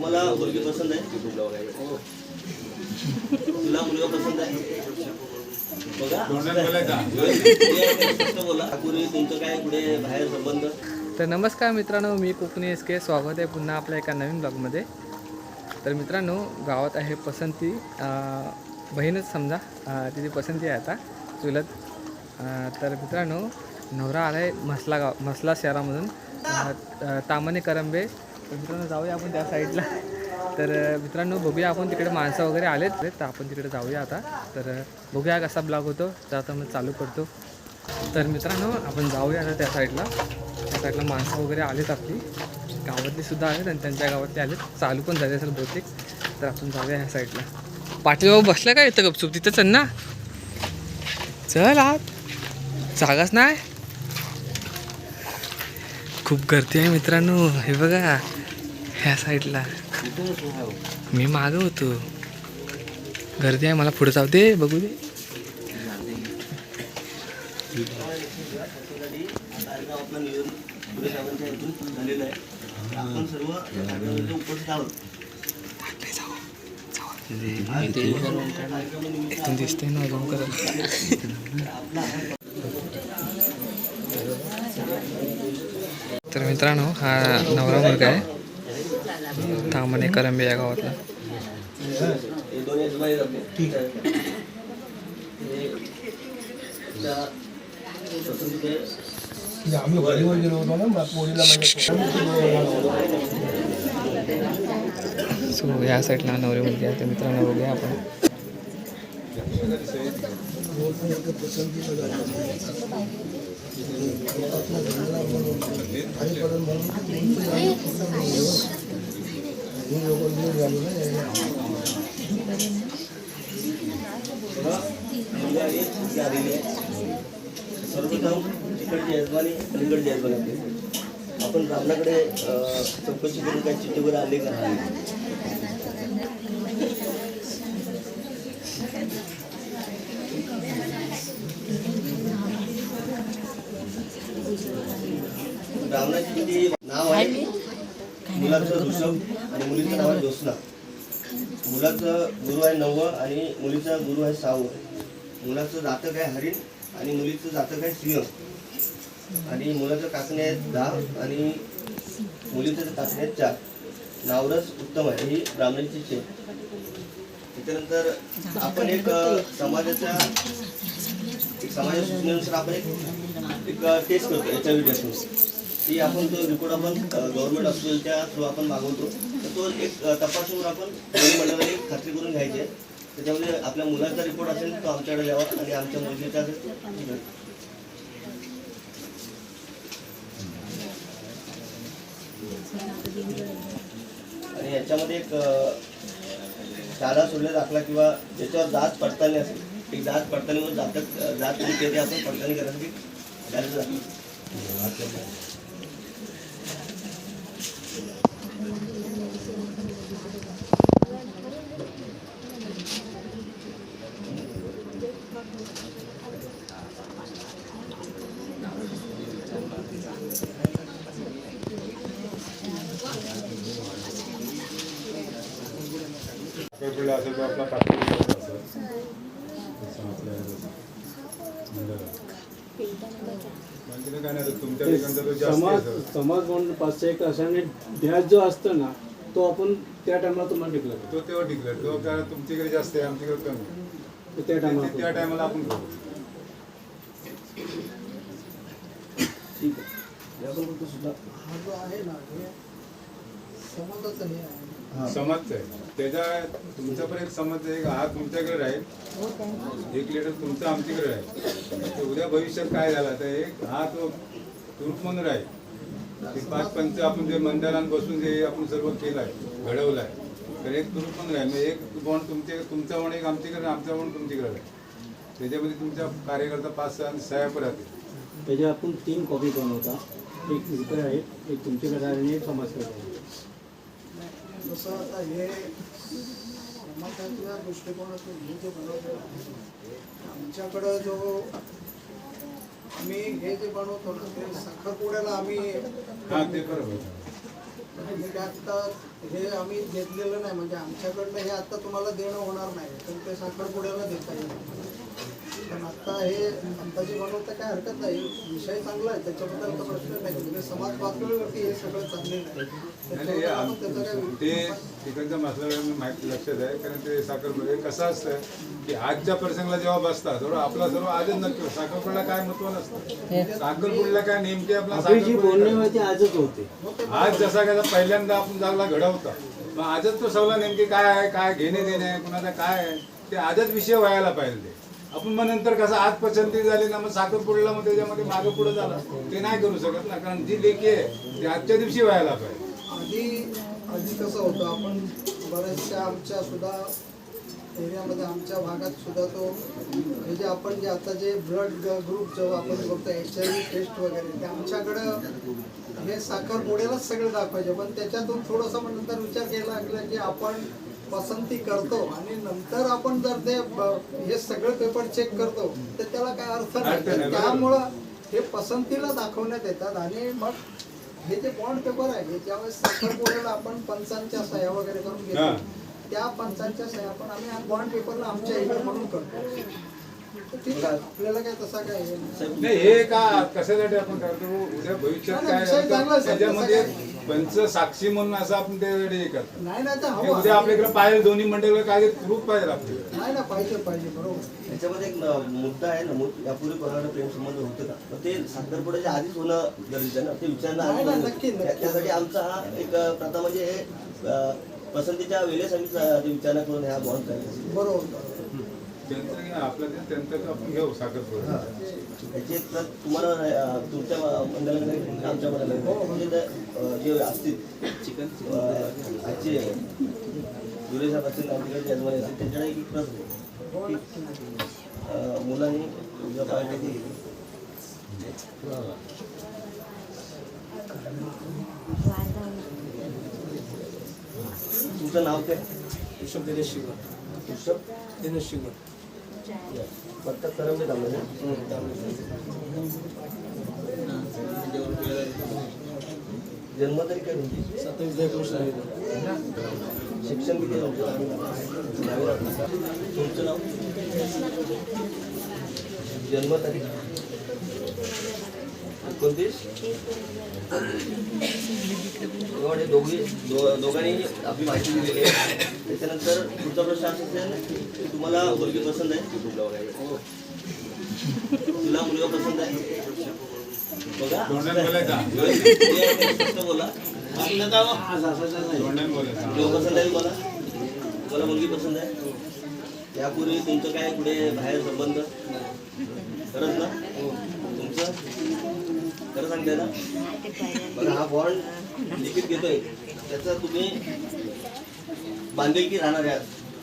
तुम्हाला मुलगी पसंत आहे? तुला मुलगा पसंत आहे? बघा. बोला तुमचं काय पुढे बाहेर संबंध? तर नमस्कार मित्रांनो मी कोकणी एस के स्वागत आहे पुन्हा आपल्या एका नवीन ब्लॉगमध्ये. तर मित्रांनो गावात आहे पसंती. बहीणच समजा तिची पसंती आहे आता चुलत. तर मित्रांनो नवरा आला आहे म्हसला गाव म्हसला शहरामधून. तामने तामणे करंबे. तर मित्रांनो जाऊया आपण त्या साईडला. तर मित्रांनो बघूया आपण तिकडे माणसं वगैरे आलेत. तर आपण तिकडे जाऊया आता. तर बघूया कसा ब्लॉग होतो. तर आता मग चालू करतो. तर मित्रांनो आपण जाऊया आता त्या साईडला. त्या साईडला माणसं वगैरे आलेत आपली. गावातली सुद्धा आलेत आणि त्यांच्या गावातले आलेत. चालू पण झाले असेल बहुतेक. तर आपण जाऊया ह्या साईडला. पाटील बाबा बसला काय इथं गपचूप? तिथं चल ना. चल आत. जागाच नाही. खूप गर्दी आहे मित्रांनो. हे बघा. ह्या साईडला. मी मागं होतो. गर्दी आहे मला पुढे जाऊ दे बघू दे. इथून दिसते ना अजून करत तर मित्रांनो हा नवरा मुलगा आहे. तामणे करंबे या गावातला. सो या साईडला नवरी मुलगी आहे. मित्रांनो बघूया आपण. मुलगा आहे ती आलेली आहे सर्वप्रथम तिकडची यजमानी अलीकडची यजमानी आपली आपण ब्राह्मणाकडे अं, चौकशी करून काय चिठ्ठी वगैरे आले का ब्राह्मणाची किती नाव आहे मुलाचं ऋषभ आणि मुलीचं नाव आहे ज्योत्स्ना. मुलाचं गुरु आहे नववं आणि मुलीचा गुरु आहे सहावं. मुलाचं जातक आहे हरिण आणि मुलीचं जातक आहे सिंह. आणि मुलाचं काकणे आहेत दहा आणि मुलीचं काकणे आहेत चार. नावरस उत्तम आहे ही ब्राह्मणीची शेत त्याच्यानंतर आपण एक समाजाच्या एक समाजाच्या सूचनेनुसार आपण एक एक टेस्ट करतो एच आय व्ही टेस्ट ती आपण तो रिपोर्ट आपण गव्हर्नमेंट हॉस्पिटलच्या थ्रू आपण मागवतो तर तो एक तपासून आपण मंडळाने एक खात्री करून घ्यायची आहे. त्याच्यामध्ये आपल्या मुलाचा रिपोर्ट असेल तो आमच्याकडे द्यावा आणि आमच्या मुलीचा असेल तो आणि याच्यामध्ये एक शाळा सोडल्या दाखला किंवा ज्याच्यावर जात पडताळणी असेल एक जात पडताळणीवर जातक जात ते आपण पडताळणी करण्यासाठी द्यायला जातो वेगवेगळा असेल तो आपला पाठवू शकतो असं तसं आपल्या म्हणजे काय नाही आता तुमच्या ठिकाणचा तो जास्त समाज. समाज म्हणून पाचशे एक अशाने ध्यास जो असतो ना तो आपण त्या टायमाला तुम्हाला टिकला तो तेव्हा डिक्लेअर तो काय तुमच्याकडे जास्त आहे आमच्याकडे कमी आहे. त्या ते- त्या टायमाला टायमाला आपण करू. ठीक आहे. या पण फक्त सुद्धा हा जो आहे ना हे समाजाचं हे आहे. समजचं आहे. त्याच्या तुमचा पण एक समज आहे हा तुमच्याकडे राहील. एक लिटर तुमचं आमच्याकडे राहील. तर उद्या भविष्यात काय झालं? तर एक हा तो तुरूप म्हणून राहील ते पाच पंच आपण जे मंडळात बसून जे आपण सर्व केलं आहे घडवलं आहे तर एक तुरूप पण राहील म्हणजे एक बॉन्ड तुमचे तुमचा म्हणून एक आमच्याकडे आमचा म्हणून तुमच्याकडे. राहील त्याच्यामध्ये तुमच्या कार्यकर्ता पाच सहा आणि सहाय्यक राहतील. त्याच्या आपण तीन कॉपी बनवता एक इकडे आहे एक तुमच्याकडे आहे आणि एक समाजकडे आहे. जसं आता हे समाजाच्या दृष्टिकोनातून हे जे बनवलेलं आहे आमच्याकडं जो आम्ही हे जे बनवतो ना ते साखरपुड्याला आम्ही हा ते बरोबर. आता हे आम्ही घेतलेलं नाही म्हणजे आमच्याकडनं हे आता तुम्हाला देणं होणार नाही तर ते साखरपुड्याला देता येईल. पण आता हे अंदाजे बनवता काय हरकत नाही विषय चांगला आहे त्याच्याबद्दल प्रश्न नाही म्हणजे समाज पातळीवरती हे सगळं चाललेलं आहे. हे त्याच्याबद्दल आम- ते तिकडचा मसला माहिती लक्षात आहे कारण ते साखरपुडे कसं असतं की आजच्या प्रसंगाला जेव्हा बसतात थोडं आपला सर्व आजच नक्की साखरपुड्याला काय महत्त्व नसतं. साखरपुड्याला काय नेमके आपला आपली जी बोलणी साखरपुडा होती आजच होते. आज जसा काय पहिल्यांदा आपण जागला घडवता. मग आजच तो सवला नेमके काय आहे काय घेणे देणे आहे कुणाचा काय आहे ते आजच विषय व्हायला पाहिजे. आपण मग नंतर कसं आज पसंती झाली ना मग साखरपुड्याला मग त्याच्यामध्ये मागं पुढे झालं. ते नाही करू शकत ना कारण जी लेखी आहे ती आजच्या दिवशी व्हायला पाहिजे. आधी आधी कसं होतं आपण बऱ्याचशा आमच्या सुद्धा एरियामध्ये आमच्या भागात सुद्धा तो हे जे आपण जे आता जे ब्लड ग्रुप जेव्हा आपण बघतो एच आय व्ही टेस्ट वगैरे ते आमच्याकडं हे साखर पुढेलाच सगळं दाखवायचे पण त्याच्यातून थोडंसं मग नंतर विचार केला लागला की आपण पसंती करतो आणि नंतर आपण जर ते हे सगळं पेपर चेक करतो तर त्याला काय अर्थ नाही. त्यामुळं हे पसंतीला दाखवण्यात येतात आणि मग हे जे बॉन्ड पेपर आहे ज्यावेळेस साखरपुड्याला आपण पंचांच्या सह्या वगैरे करून. घेतो त्या पंचांच्या सह्या पण आम्ही बॉन्ड पेपरला आमच्या इकडे म्हणून करतो तर ठीक आहे आपल्याला काय तसा काय हे नाही. हे का कशासाठी आपण करतो उद्या भविष्यात काय त्याच्यामध्ये पंच साक्षी म्हणून असं आपण हे करतो नाही नाही तर हे हवं उद्या आपल्याकडे पाहिजे दोन्ही मंडळ काय प्रूफ पाहिजे आपल्याकडे नाही ना पाहिजे पाहिजे बरोबर त्याच्यामध्ये एक न- मुद्दा आहे ना मु- यापूर्वी कोणाला प्रेम संबंध होतं का मग ते साखरपुड्याच्या आधीच होणं गरजेचं आहे ना ते विचारणं नाही, आधी नाही, होतं. नक्की, नक्की. त्या- त्यासाठी आमचा हा एक अ, प्रथा म्हणजे अ, पसंतीच्या वेळेस आम्ही ते विचारणा करून ह्या बॉन्ड करायचा बरोबर. त्यांचं प्रत तुम्हाला तुमच्या मंडळाला नाही, आमच्या हो. म्हणजे जे असतील चिकन आजचे जुले साहेब असतील आमच्याकडे असतील त्यांच्याकडे एक. हो. अ, मुलांनी तुझ्या पायासाठी तुमचं नाव काय ऋषभ दिनेश शिवर ऋषभ दिनेश शिवर फक्त करंबे थांबले जन्मतारीख काय तुमची सत्तावीस एकोणीस शिक्षण किती तुमचं तुमचं नाव जन्मतारीख एकोणतीस? एवढे दोघी दो- दोघांनी आपली माहिती दिलेली आहे. त्याच्यानंतर पुढचा प्रश्न असा असेल की तुम्हाला मुलगी पसंत आहे? तुला मुलगा पसंत आहे? बघा. बोला पसंत आहे मला तुम्हाला मुलगी पसंत आहे? यापूर्वी तुमचं काय पुढे बाहेर संबंध? खरंच ना? तुमचं? खरं सांगताय ना? बघा हा बॉन्ड लिखित घेतोय. त्याचा तुम्ही बांधिलकी राहणार आहे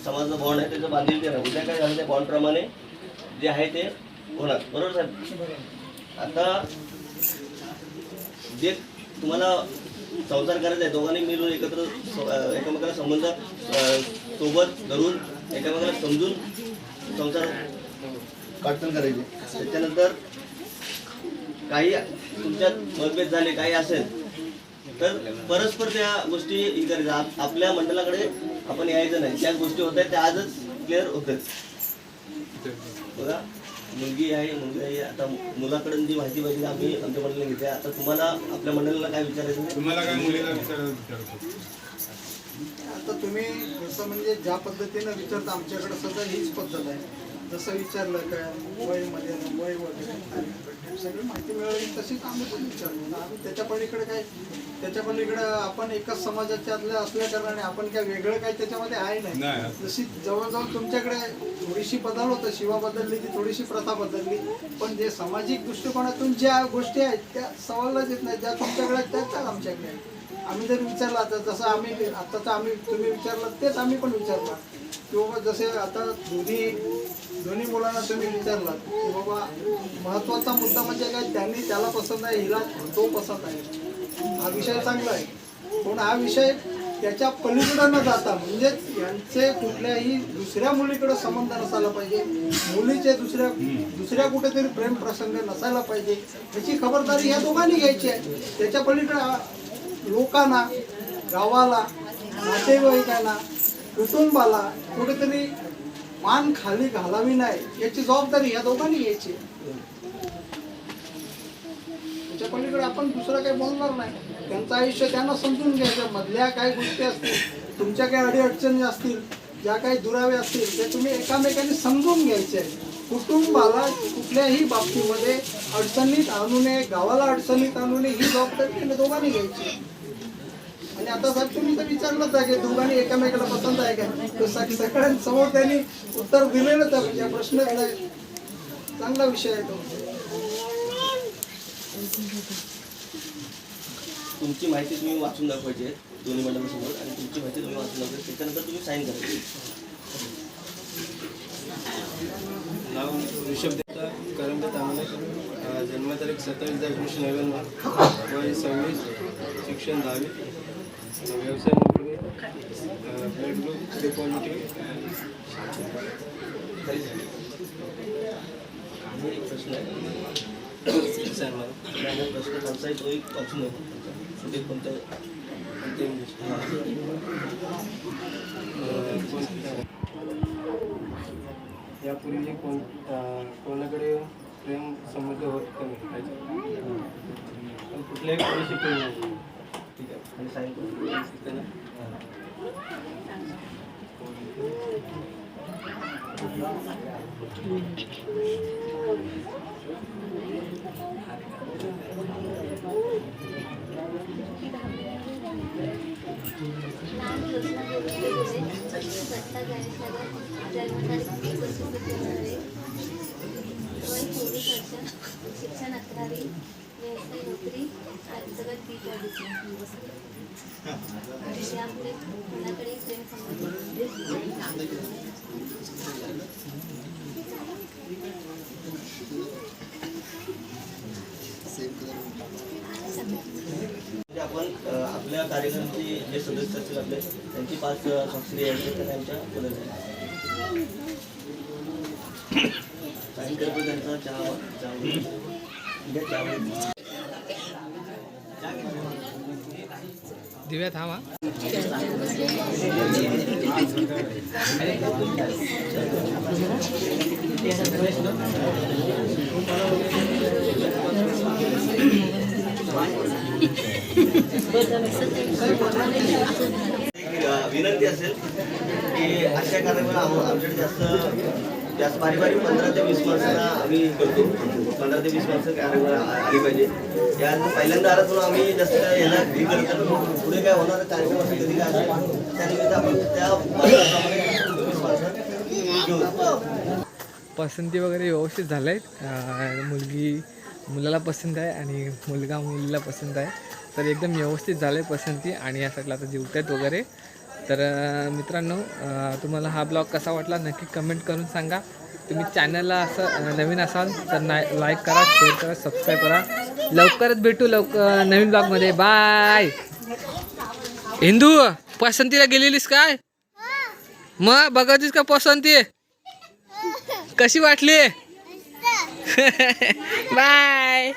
समाजाचा बॉन्ड आहे त्याचं बांधिलकी राहणार. उद्या काय झालं त्या बॉन्डप्रमाणे जे आहे ते होणार. बरोबर साहेब? आता जे तुम्हाला संसार करायचा आहे दोघांनी मिळून एकत्र एकमेकाला संबंध सोबत धरून एकमेकाला समजून संसार वाटण करायचे. त्याच्यानंतर काही तुमच्यात मतभेद झाले काही असेल तर परस्पर त्या गोष्टी आप- आपल्या मंडळाकडे आपण यायचं नाही. ज्या गोष्टी होत आहेत त्या आजच क्लिअर होत बघा मुलगी आहे मुलगी आहे आता मुलाकडून जी माहिती पाहिजे आम्ही आमच्या मंडळाला घेते आता तुम्हाला आपल्या मंडळाला काय विचारायचं? तुम्हाला काय मुलीला आता तुम्ही जसं म्हणजे ज्या पद्धतीनं विचारता आमच्याकडे सध्या हीच पद्धत आहे. जसं विचारलं काय वयमध्ये वय वगैरे. सगळी माहिती मिळाली तशीच आम्ही पण विचारलो. ना आम्ही त्याच्या पलीकडे काय त्याच्या पलीकडे आपण एकाच समाजाच्यातल्या असल्या कारणाने आपण काय वेगळं काय त्याच्यामध्ये आहे नाही. जशी जवळजवळ तुमच्याकडे थोडीशी बदल होतं शिवा बदलली की थोडीशी प्रथा बदलली. पण जे सामाजिक दृष्टिकोनातून ज्या गोष्टी आहेत त्या सवालच येत नाही. ज्या तुमच्याकडे आहेत त्याच त्या आमच्याकडे आहेत. आम्ही जर विचारला तर जसं आम्ही आता तर आम्ही तुम्ही विचारलं तेच आम्ही पण विचारणार. किंवा जसे आता दोन्ही दोन्ही मुलांना तुम्ही विचारलात की बाबा महत्त्वाचा मुद्दा म्हणजे काय त्यांनी त्याला पसंत आहे हिला तो पसंत आहे. हा विषय चांगला आहे. पण हा विषय त्याच्या पलीकडे न जाता म्हणजेच यांचे कुठल्याही दुसऱ्या मुलीकडे संबंध नसायला पाहिजे. मुलीचे दुसऱ्या दुसऱ्या कुठेतरी प्रेम प्रसंग नसायला पाहिजे. याची खबरदारी या दोघांनी घ्यायची आहे. त्याच्या पलीकडे लोकांना गावाला नातेवाईकांना कुटुंबाला कुठेतरी मान खाली घालावी नाही याची जबाबदारी या दोघांनी घ्यायची त्याच्या पलीकडे आपण दुसरं काही बोलणार नाही. त्यांचं आयुष्य त्यांना समजून घ्यायचं. मधल्या काही गोष्टी असतील तुमच्या काही अडीअडचणी असतील ज्या काही दुरावे असतील ते तुम्ही एकामेकांनी समजून घ्यायचे. कुटुंबाला कुठल्याही बाबतीमध्ये अडचणीत आणू नये गावाला अडचणीत आणू नये ही जबाबदारी दोघांनी घ्यायची. आणि आता साहेब तुम्ही तर विचारलंच आहे की दोघांनी एकामेकाला पसंत आहे का? सगळ्यांसमोर त्यांनी उत्तर दिलेलंच आहे. म्हणजे प्रश्नच नाही चांगला विषय आहे तो. तुमची माहिती तुम्ही वाचून दाखवायची आहे दोन्ही मंडळासमोर आणि तुमची माहिती तुम्ही वाचून दाखवायची त्याच्यानंतर तुम्ही साईन करायची नाव ऋषभ देवता करंजा तांबले अ, जन्मतारीख सत्तावीस दहा एकोणीसशे नव्याण्णव. वय सव्वीस शिक्षण दहावी. व्यवसाय नोकरी ब्लड ग्रुप सी पॉझिटिव्ह प्रश्न आहे. प्रश्न एक वाचून कुठे कोणत्या यापूर्वी कोण कोणाकडे प्रेम संबंध होत कमी पण कुठल्याही कोणाशी प्रेम नाही ठीक आहे आणि साईन शिक्षण अकरावी व्यवसाय नोकरी अंतर्गत बी पॉलिसी यापुढे कोणाकडे प्रेम संबंध म्हणजे आपण अ, आपल्या कार्यक्रमाचे जे सदस्य असतील आपले त्यांची पाच स्वाक्षरी आहे तर त्यांच्या बोलायचं साईन करतो त्यांचा चहा चहा घ्या चहा दिव्या थांबा विनंती असेल की अशा कार्यक्रम आम- आमच्याकडे जास्त जास्त बारीक बारीक पंधरा ते वीस माणसांना आम्ही करतो. पंधरा ते वीस माणसं कार्यक्रम आली पाहिजे. या पहिल्यांदा आलं आम्ही जास्त याला हे करत नाही. पुढे काय होणार कार्यक्रम असेल कधी काय असेल त्यानिमित्त आपण त्या पसंती वगैरे व्यवस्थित झालं आहेत मुलगी मुलाला पसंत आहे आणि मुलगा मुलीला पसंत आहे. तर एकदम व्यवस्थित झालं आहे पसंती आणि या साईडला आता जेवत आहेत वगैरे. तर मित्रांनो तुम्हाला हा ब्लॉग कसा वाटला नक्की कमेंट करून सांगा. तुम्ही चॅनलला असं नवीन असाल तर नाय लाईक करा शेअर करा सबस्क्राईब करा. लवकरच भेटू लवकर नवीन ब्लॉगमध्ये बाय हिंदू पसंतीला गेलेलीस काय? मग बघायचीस का पसंती? कशी वाटली? बाय